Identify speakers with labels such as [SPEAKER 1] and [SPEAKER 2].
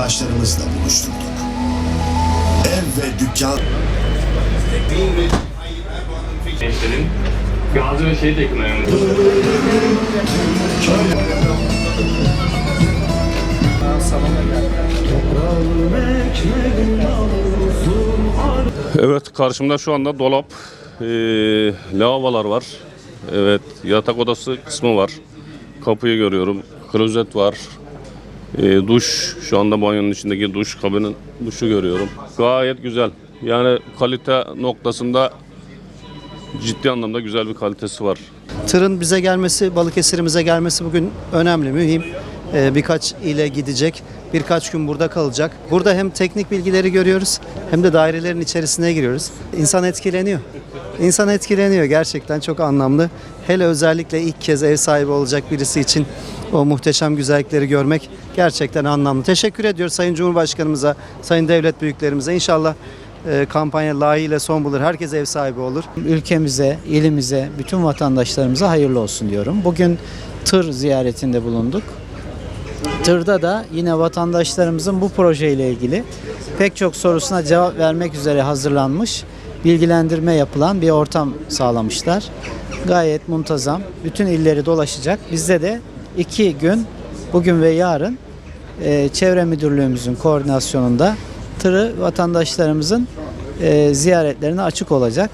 [SPEAKER 1] vatandaşlarımızla buluşturduk. Ev ve dükkan
[SPEAKER 2] gençlerin gazi ve şehit yakınlarında. Evet karşımda şu anda dolap, eee lavabolar var. Evet yatak odası kısmı var. Kapıyı görüyorum. Klozet var. Eee, duş şu anda banyonun içindeki duş kabinin duşu görüyorum. Gayet güzel. Yani kalite noktasında ciddi anlamda güzel bir kalitesi var.
[SPEAKER 3] Tırın bize gelmesi, Balıkesir'imize gelmesi bugün önemli, mühim. Ee, birkaç ile gidecek, birkaç gün burada kalacak. Burada hem teknik bilgileri görüyoruz hem de dairelerin içerisine giriyoruz. İnsan etkileniyor. İnsan etkileniyor gerçekten çok anlamlı. Hele özellikle ilk kez ev sahibi olacak birisi için o muhteşem güzellikleri görmek gerçekten anlamlı. Teşekkür ediyoruz Sayın Cumhurbaşkanımıza, Sayın Devlet Büyüklerimize. İnşallah e, kampanya layığıyla son bulur. Herkes ev sahibi olur.
[SPEAKER 4] ülkemize, ilimize, bütün vatandaşlarımıza hayırlı olsun diyorum. Bugün tır ziyaretinde bulunduk. Tırda da yine vatandaşlarımızın bu projeyle ilgili pek çok sorusuna cevap vermek üzere hazırlanmış, bilgilendirme yapılan bir ortam sağlamışlar. Gayet muntazam. Bütün illeri dolaşacak. Bizde de iki gün, bugün ve yarın e, Çevre Müdürlüğümüzün koordinasyonunda tırı vatandaşlarımızın e, ziyaretlerine açık olacak.